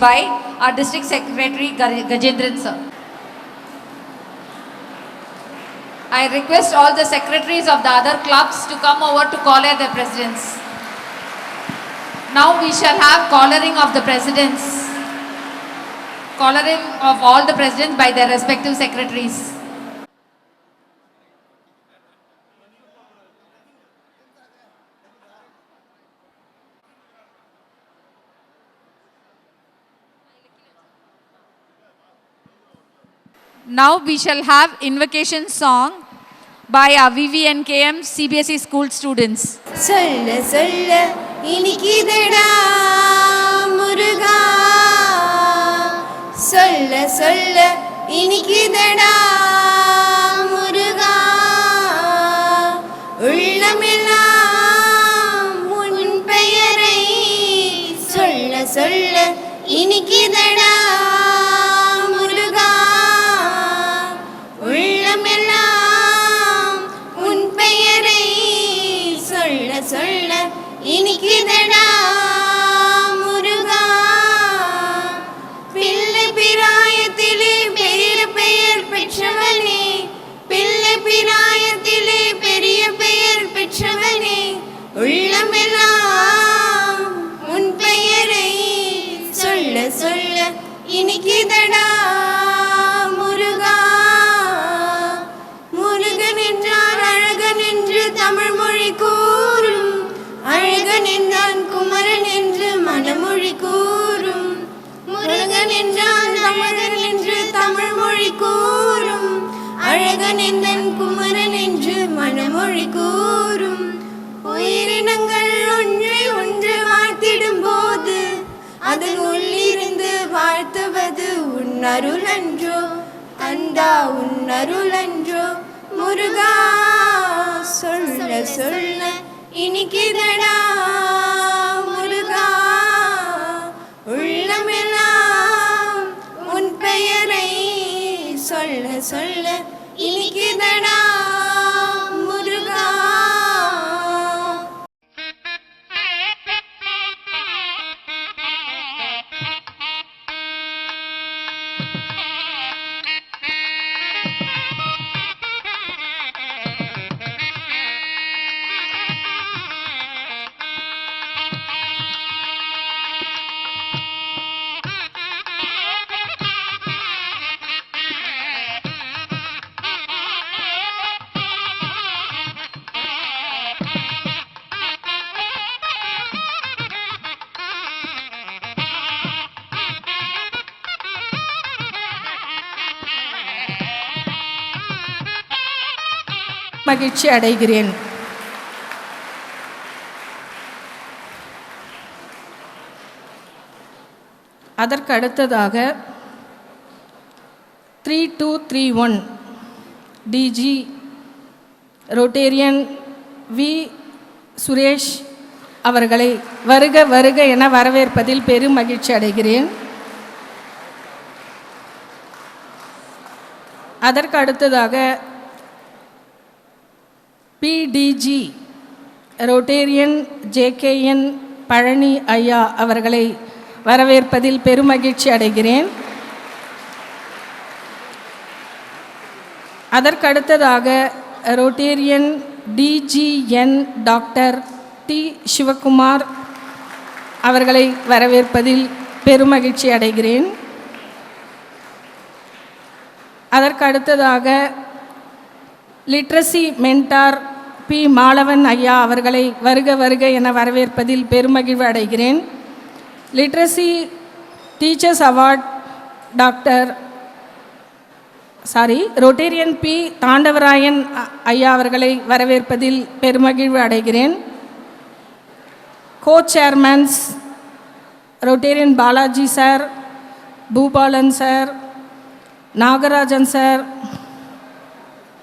by our District Secretary Gaj- Gajendran sir. I request all the secretaries of the other clubs to come over to collar the presidents. Now we shall have collaring of the presidents. Collaring of all the presidents by their respective secretaries. Now we shall have invocation song by our VVNKM CBSE school students. சொல்ல சொல்ல இனிக்குதடா முருகா சொல்ல சொல்ல இனிக்குதடா முருகா உள்ளமெல்லாம் உன் பெயரை சொல்ல சொல்ல இனிக்குதடா அழகன் குமரன் என்று மனமொழி கூறும். உயிரினங்கள் ஒன்றை ஒன்று வாழ்த்திடும் போது அதன் உள்ளிருந்து வாழ்த்துவது உன் அருள் அன்றோ உன் முருகா சொல்ல சொல்ல இனிக்குதடா முருகா. உள்ளமெல்லாம் உன் பெயரை சொல்ல சொல்ல இனிக்குதடா முருகா மகிழ்ச்சி அடைகிறேன். அதற்கு அடுத்ததாக three two three one DG Rotarian V Suresh அவர்களை வருக வருக என வரவேற்பதில் பெரும் மகிழ்ச்சி அடைகிறேன். அதற்கு அடுத்ததாக பிடிஜி ரொட்டேரியன் ஜேகேஎன் பழனி ஐயா அவர்களை வரவேற்பதில் பெருமகிழ்ச்சி அடைகிறேன். அதற்கடுத்ததாக rotarian rotarian DGN doctor D Sivakumar அவர்களை வரவேற்பதில் பெருமகிழ்ச்சி அடைகிறேன். அதற்கடுத்ததாக லிட்ரஸி மென்டார் பி. மாலவன் ஐயா அவர்களை வருக வருக என வரவேற்பதில் பெருமகிழ்வு அடைகிறேன். Literacy teachers award doctor sorry rotarian P. Thandavarayan ஐயா அவர்களை வரவேற்பதில் பெருமகிழ்வு அடைகிறேன். Co chairmans rotarian Balaji sir Boopalan sir Nagarajan sir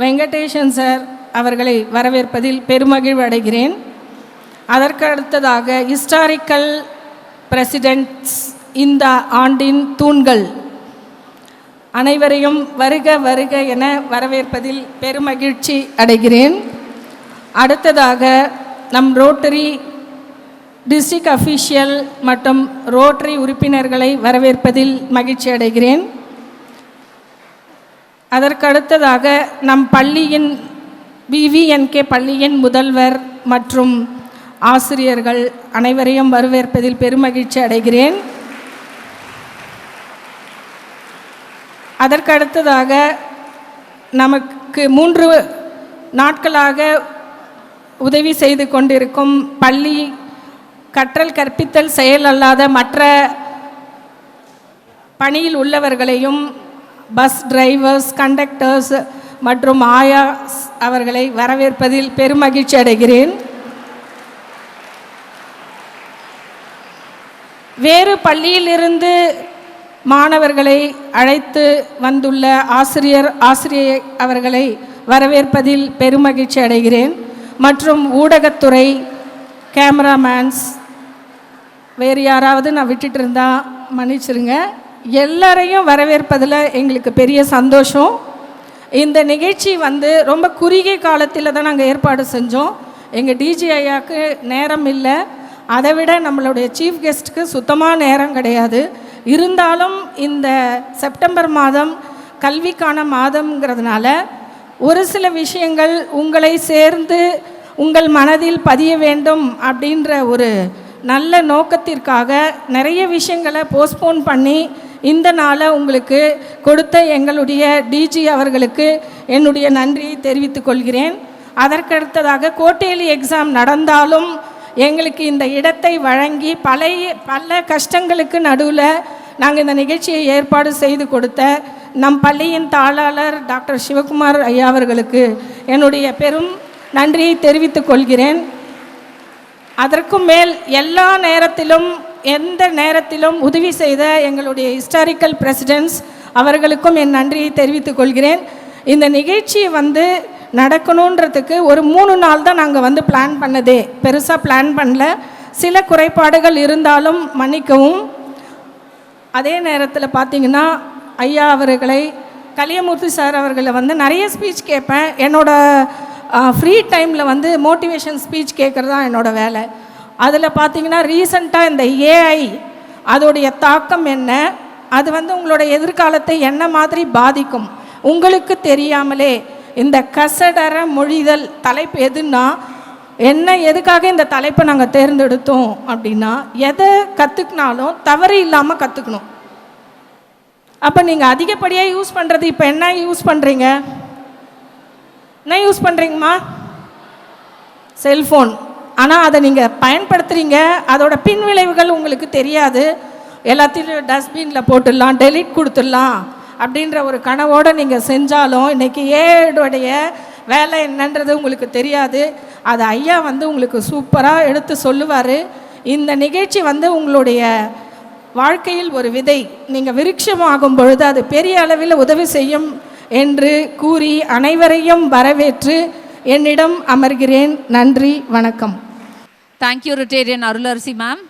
Venkatesan sir அவர்களை வரவேற்பதில் பெருமகிழ்வு அடைகிறேன். அதற்கு அடுத்ததாக ஹிஸ்டாரிக்கல் பிரசிடென்ட்ஸ் இந்த ஆண்டின் தூண்கள். அனைவரையும் வருக வருக என வரவேற்பதில் பெருமகிழ்ச்சி அடைகிறேன். அடுத்ததாக நம் ரோட்டரி டிஸ்ட்ரிக்ட் அஃபீஷியல் மற்றும் ரோட்டரி உறுப்பினர்களை வரவேற்பதில் மகிழ்ச்சி அடைகிறேன். அதற்கடுத்ததாக நம் பள்ளியின் விவிஎன்கே பள்ளியின் முதல்வர் மற்றும் ஆசிரியர்கள் அனைவரையும் வரவேற்பதில் பெருமகிழ்ச்சி அடைகிறேன். அதற்கடுத்ததாக நமக்கு மூன்று நாட்களாக உதவி செய்து கொண்டிருக்கும் பள்ளி கற்றல் கற்பித்தல் செயல் அல்லாத மற்ற பணியில் உள்ளவர்களையும் பஸ் டிரைவர்ஸ் கண்டக்டர்ஸ் மற்றும் ஆயா அவர்களை வரவேற்பதில் பெருமகிழ்ச்சி அடைகிறேன். வேறு பள்ளியிலிருந்து மாணவர்களை அழைத்து வந்துள்ள ஆசிரியர் ஆசிரியை அவர்களை வரவேற்பதில் பெருமகிழ்ச்சி அடைகிறேன். மற்றும் ஊடகத்துறை கேமராமேன்ஸ் வேறு யாராவது நான் விட்டுட்டு இருந்தால் மன்னிச்சிருங்க. எல்லாரையும் வரவேற்பதில் எங்களுக்கு பெரிய சந்தோஷம். இந்த நிகழ்ச்சி வந்து ரொம்ப குறுகிய காலத்தில் தான் நாங்கள் ஏற்பாடு செஞ்சோம். எங்கள் டிஜி ஐயாவுக்கு நேரம் இல்லை. அதை விட நம்மளுடைய சீஃப் கெஸ்ட்டுக்கு சுத்தமாக நேரம் கிடையாது. இருந்தாலும் இந்த செப்டம்பர் மாதம் கல்விக்கான மாதம்ங்கிறதுனால ஒரு சில விஷயங்கள் உங்களை சேர்ந்து உங்கள் மனதில் பதிய வேண்டும் அப்படின்ற ஒரு நல்ல நோக்கத்திற்காக நிறைய விஷயங்களை போஸ்ட்போன் பண்ணி இந்த நாளை உங்களுக்கு கொடுத்த எங்களுடைய டிஜி அவர்களுக்கு என்னுடைய நன்றியை தெரிவித்துக் கொள்கிறேன். அதற்கடுத்ததாக கோட்டேலி எக்ஸாம் நடந்தாலும் எங்களுக்கு இந்த இடத்தை வழங்கி பழைய பல கஷ்டங்களுக்கு நடுவில் நாங்கள் இந்த நிகழ்ச்சியை ஏற்பாடு செய்து கொடுத்த நம் பள்ளியின் தாளாளர் டாக்டர் சிவகுமார் ஐயா அவர்களுக்கு என்னுடைய பெரும் நன்றியை தெரிவித்துக் கொள்கிறேன். அதற்கும் மேல் எல்லா நேரத்திலும் எந்த நேரத்திலும் உதவி செய்த எங்களுடைய ஹிஸ்டாரிக்கல் பிரசிடென்ட்ஸ் அவர்களுக்கும் என் நன்றியை தெரிவித்துக் கொள்கிறேன். இந்த நிகழ்ச்சி வந்து நடக்கணுன்றதுக்கு ஒரு மூணு நாள் தான் நாங்கள் வந்து பிளான் பண்ணதே. பெருசாக பிளான் பண்ணல. சில குறைபாடுகள் இருந்தாலும் மன்னிக்கவும். அதே நேரத்தில் பார்த்தீங்கன்னா ஐயா அவர்களை கலியமூர்த்தி சார் அவர்களை வந்து நிறைய ஸ்பீச் கேட்பேன். என்னோட ஃப்ரீ டைமில் வந்து மோட்டிவேஷன் ஸ்பீச் கேட்குறது தான் என்னோட வேலை. அதில் பார்த்தீங்கன்னா ரீசண்டாக இந்த ஏஐ அதோடைய தாக்கம் என்ன? அது வந்து உங்களோட எதிர்காலத்தை என்ன மாதிரி பாதிக்கும்? உங்களுக்கு தெரியாமலே இந்த கசடர மொழிதல் தலைப்பு எதுன்னா என்ன எதுக்காக இந்த தலைப்பை நாங்கள் தேர்ந்தெடுத்தோம் அப்படின்னா எதை கற்றுக்கினாலும் தவறு இல்லாமல் கற்றுக்கணும் அப்போ நீங்கள் அதிகப்படியாக யூஸ் பண்ணுறது இப்போ என்ன யூஸ் பண்ணுறீங்க என்ன யூஸ் பண்ணுறீங்கம்மா செல்ஃபோன் ஆனால் அதை நீங்கள் பயன்படுத்துகிறீங்க அதோட பின்விளைவுகள் உங்களுக்கு தெரியாது. எல்லாத்தையும் டஸ்ட்பினில் போட்டுடலாம் டெலிட் கொடுத்துடலாம் அப்படின்ற ஒரு கனவோடு நீங்கள் செஞ்சாலும் இன்றைக்கி ஏடுடைய வேலை என்னன்றது உங்களுக்கு தெரியாது. அது ஐயா வந்து உங்களுக்கு சூப்பராக எடுத்து சொல்லுவார். இந்த நிகழ்ச்சி வந்து உங்களுடைய வாழ்க்கையில் ஒரு விதை. நீங்கள் விருட்சமாகும் பொழுது அது பெரிய அளவில் உதவி செய்யும் என்று கூறி அனைவரையும் வரவேற்று என்னிடம் அமர்கிறேன். நன்றி வணக்கம். Thank you, Rotarian Arularsi ma'am.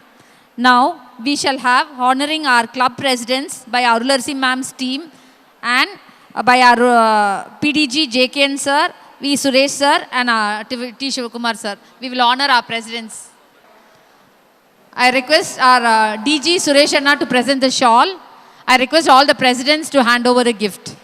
Now, we shall have honoring our club presidents by Arularsi ma'am's team and uh, by our uh, PDG JKN sir, V. Suresh sir and uh, T. Shivakumar sir. We will honor our presidents. I request our uh, DG Suresh Anna to present the shawl. I request all the presidents to hand over a gift.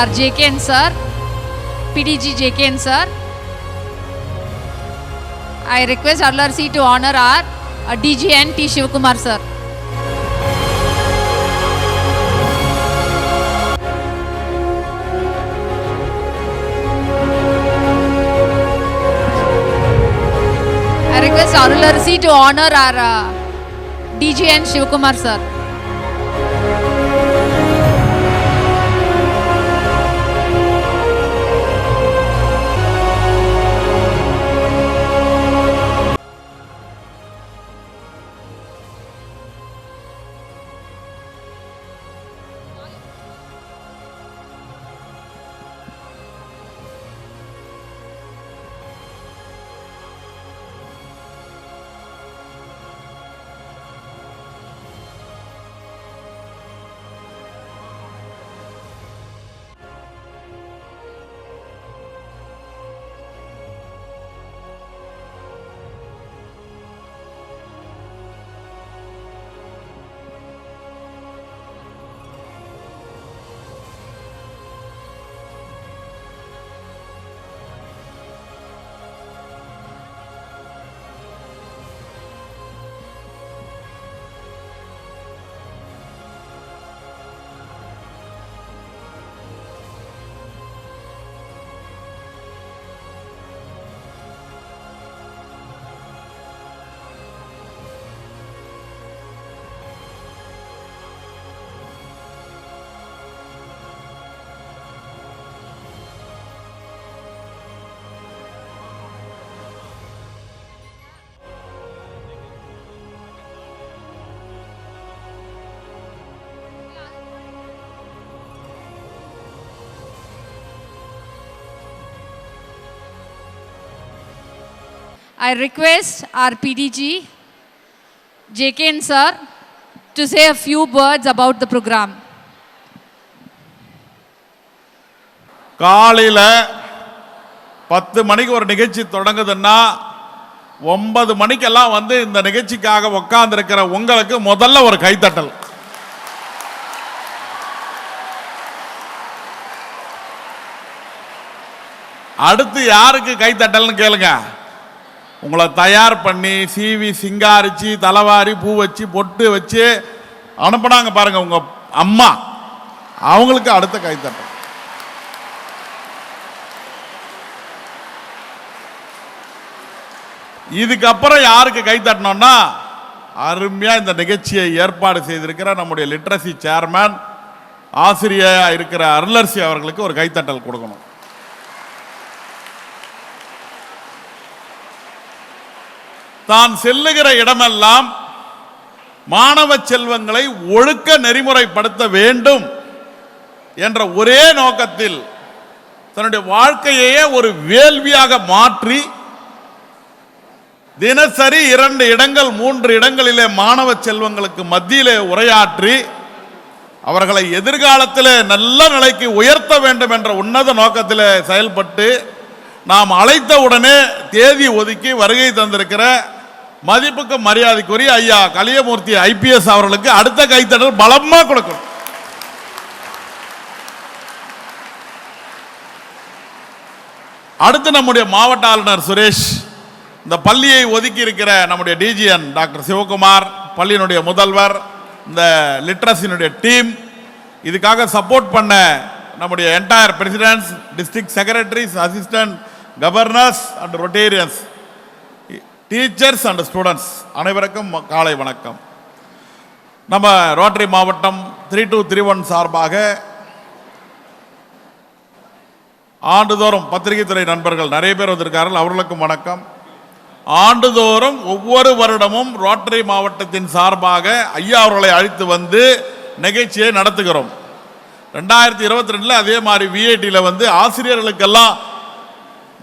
Our JK N sir PD G J K sir I request अलर C to honour our DG N T Sivakumar sir I request अलर C to honour our DG N Sivakumar sir I request our PDG, JKN sir, to say a few words about the program. காலையில் பத்து மணிக்கு ஒரு நிகழ்ச்சி தொடங்குதுன்னா ஒன்பது மணிக்கெல்லாம் வந்து இந்த நிகழ்ச்சிக்காக உட்கார்ந்துருக்கிற உங்களுக்கு முதல்ல ஒரு கைத்தட்டல் அடுத்து யாருக்கு கைத்தட்டல்னு கேளுங்க உங்களை தயார் பண்ணி சீவி சிங்காரிச்சு தலைவாரி பூ வச்சு பொட்டு வச்சு அனுப்புனாங்க பாருங்க உங்க அம்மா. அவங்களுக்கு அடுத்த கைத்தட்டல். இதுக்கப்புறம் யாருக்கு கை தட்டணும்னா அருமையா இந்த நிகழ்ச்சியை ஏற்பாடு செய்திருக்கிற நம்முடைய லிட்ரஸி சேர்மேன் ஆசிரியராக இருக்கிற அருளரசி அவர்களுக்கு ஒரு கைத்தட்டல் கொடுக்கணும். தான் செல்லுகிற இடமெல்லாம் மாணவ செல்வங்களை ஒழுக்க நெறிமுறைப்படுத்த வேண்டும் என்ற ஒரே நோக்கத்தில் தன்னுடைய வாழ்க்கையையே ஒரு வேள்வியாக மாற்றி தினசரி இரண்டு இடங்கள் மூன்று இடங்களிலே மாணவ செல்வங்களுக்கு மத்தியிலே உரையாற்றி அவர்களை எதிர்காலத்திலே நல்ல நிலைக்கு உயர்த்த வேண்டும் என்ற உன்னத நோக்கத்திலே செயல்பட்டு நாம் அழைத்த உடனே தேதி ஒதுக்கி வருகை தந்திருக்கிற மதிப்புக்கு மரியாதைக்குரிய ஐயா கலியமூர்த்தி ஐபிஎஸ் அவர்களுக்கு அடுத்த கைத்தடல் பலமா கொடுக்கணும். அடுத்து நம்முடைய மாவட்ட ஆளுநர் சுரேஷ் இந்த பள்ளியை ஒதுக்கி இருக்கிற நம்முடைய டிஜிஎன் டாக்டர் சிவகுமார் பள்ளியினுடைய முதல்வர் இந்த லிட்ரஸினுடைய டீம் இதுக்காக சப்போர்ட் பண்ண நம்முடைய entire presidents district secretaries assistant governors and rotarians teachers and students அனைவருக்கும் காலை வணக்கம். நம்ம ரோட்டரி மாவட்டம் த்ரீ டூ த்ரீ ஒன் சார்பாக ஆண்டுதோறும் பத்திரிகை துறை நண்பர்கள் நிறைய பேர் வந்திருக்கார்கள் அவர்களுக்கும் வணக்கம். ஆண்டுதோறும் ஒவ்வொரு வருடமும் ரோட்டரி மாவட்டத்தின் சார்பாக ஐயா அவர்களை அழைத்து வந்து நிகழ்ச்சியை நடத்துகிறோம். ரெண்டாயிரத்தி இருபத்தி ரெண்டில் அதே மாதிரி விஐடியில் வந்து ஆசிரியர்களுக்கெல்லாம்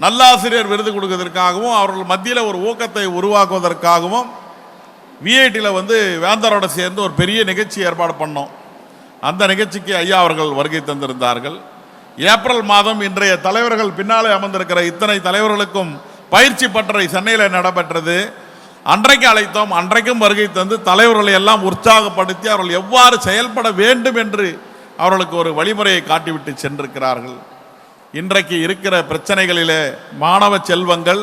நல்லாசிரியர் விருது கொடுக்கறதற்காகவும் அவர்கள் மத்தியில் ஒரு ஊக்கத்தை உருவாக்குவதற்காகவும் விஐடியில் வந்து வேந்தரோட சேர்ந்து ஒரு பெரிய நிகழ்ச்சி ஏற்பாடு பண்ணோம். அந்த நிகழ்ச்சிக்கு ஐயா அவர்கள் வருகை தந்திருந்தார்கள். ஏப்ரல் மாதம் இன்றைய தலைவர்கள் பின்னாலே அமர்ந்திருக்கிற இத்தனை தலைவர்களுக்கும் பயிற்சி பட்டறை சென்னையில் நடைபெற்றது. அன்றைக்கு அழைத்தோம் அன்றைக்கும் வருகை தந்து தலைவர்களை எல்லாம் உற்சாகப்படுத்தி அவர்கள் எவ்வாறு செயல்பட வேண்டும் என்று அவர்களுக்கு ஒரு வழிமுறையை காட்டிவிட்டு சென்றிருக்கிறார்கள். இன்றைக்கு இருக்கிற பிரச்சனைகளிலே மாணவ செல்வங்கள்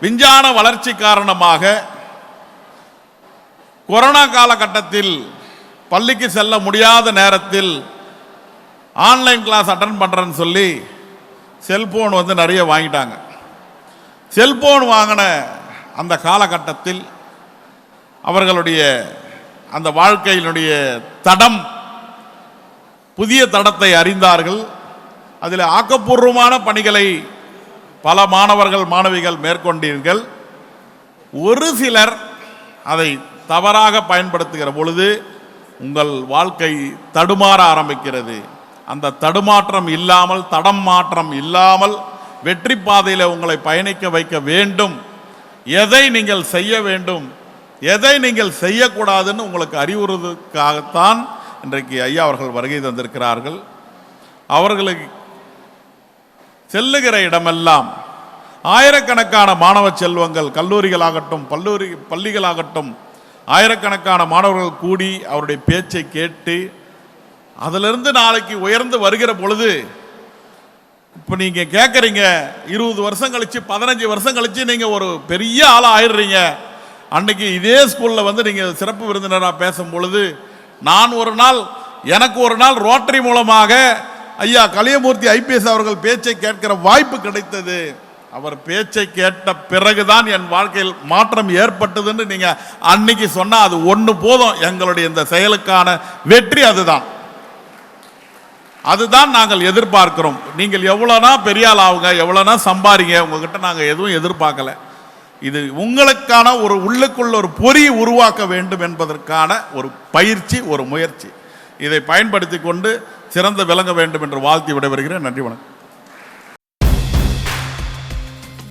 விஞ்ஞான வளர்ச்சி காரணமாக கொரோனா காலகட்டத்தில் பள்ளிக்கு செல்ல முடியாத நேரத்தில் ஆன்லைன் கிளாஸ் அட்டன் பண்ணுறேன்னு சொல்லி செல்போன் வந்து நிறைய வாங்கிட்டாங்க. செல்போன் வாங்கின அந்த காலகட்டத்தில் அவர்களுடைய அந்த வாழ்க்கையினுடைய தடம் புதிய தடத்தை அறிந்தார்கள். அதில் ஆக்கப்பூர்வமான பணிகளை பல மாணவர்கள் மாணவிகள் மேற்கொண்டீர்கள். ஒரு சிலர் அதை தவறாக பயன்படுத்துகிற பொழுது உங்கள் வாழ்க்கை தடுமாற ஆரம்பிக்கிறது. அந்த தடுமாற்றம் இல்லாமல் தடம் மாற்றம் இல்லாமல் வெற்றி பாதையில் உங்களை பயணிக்க வைக்க வேண்டும். எதை நீங்கள் செய்ய வேண்டும் எதை நீங்கள் செய்யக்கூடாதுன்னு உங்களுக்கு அறிவுறுவதற்காகத்தான் இன்றைக்கு ஐயா அவர்கள் வருகை தந்திருக்கிறார்கள். அவர்களுக்கு செல்லுகிற இடமெல்லாம் ஆயிரக்கணக்கான மாணவ செல்வங்கள் கல்லூரிகளாகட்டும் பல்லூரி பள்ளிகளாகட்டும் ஆயிரக்கணக்கான மாணவர்கள் கூடி அவருடைய பேச்சை கேட்டு அதிலிருந்து நாளைக்கு உயர்ந்து வருகிற பொழுது இப்போ நீங்கள் கேட்குறீங்க இருபது வருஷம் கழித்து பதினஞ்சு வருஷம் கழித்து நீங்கள் ஒரு பெரிய ஆளாக ஆயிடுறீங்க. அன்னைக்கு இதே ஸ்கூலில் வந்து நீங்கள் சிறப்பு விருந்தினராக பேசும் பொழுது நான் ஒரு நாள் எனக்கு ஒரு நாள் ரோட்டரி மூலமாக ஐயா கலியமூர்த்தி ஐபிஎஸ் அவர்கள் பேச்சை கேட்கிற வாய்ப்பு கிடைத்தது. அவர் பேச்சை கேட்ட பிறகுதான் என் வாழ்க்கையில் மாற்றம் ஏற்பட்டதுன்னு நீங்க அன்னைக்கு சொன்னா அது ஒன்று போதும். எங்களுடைய இந்த செயலுக்கான வெற்றி அதுதான். அதுதான் நாங்கள் எதிர்பார்க்கிறோம். நீங்கள் எவ்வளோனா பெரியால் ஆகுங்க எவ்வளோனா சம்பாரிங்க உங்ககிட்ட நாங்கள் எதுவும் எதிர்பார்க்கல. இது உங்களுக்கான ஒரு உள்ளுக்குள்ள ஒரு பொறி உருவாக்க வேண்டும் என்பதற்கான ஒரு பயிற்சி ஒரு முயற்சி. இதை பயன்படுத்தி கொண்டு சிறந்து விளங்க வேண்டும் என்று வாழ்த்தி விடைபெறுகிறேன் நன்றி வணக்கம்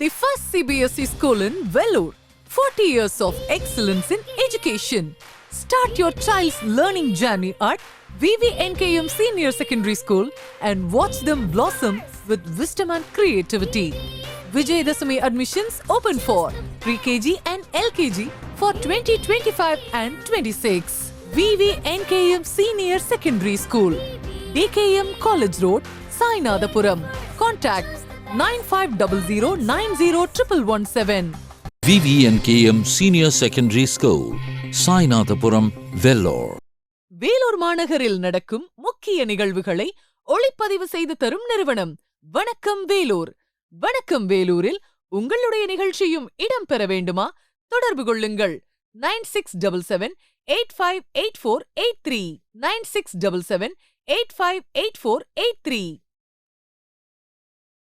the first CBSE E school in Vellore. 40 years of excellence in education. Start your child's learning journey at VVNKM Senior Secondary School and watch them blossom with wisdom and creativity. Vijayadasami admissions open for pre-KG and LKG for 2025 and 26. VVNKM Senior Secondary School, DKM College Road, Sainadapuram. Contact 9500901117. VVNKM Senior Secondary School, Sainathapuram, Vellore. Vellore மாநகரில் நடக்கும் முக்கிய நிகழ்வுகளை ஒளிப்பதிவு செய்து தரும் நிறுவனம் வணக்கம் வேலூர் வணக்கம் வேலூரில் உங்களுடைய நிகழ்ச்சியும் இடம்பெற வேண்டுமா தொடர்பு கொள்ளுங்கள் nine six double seven eight five eight four eight three nine six double seven 858483.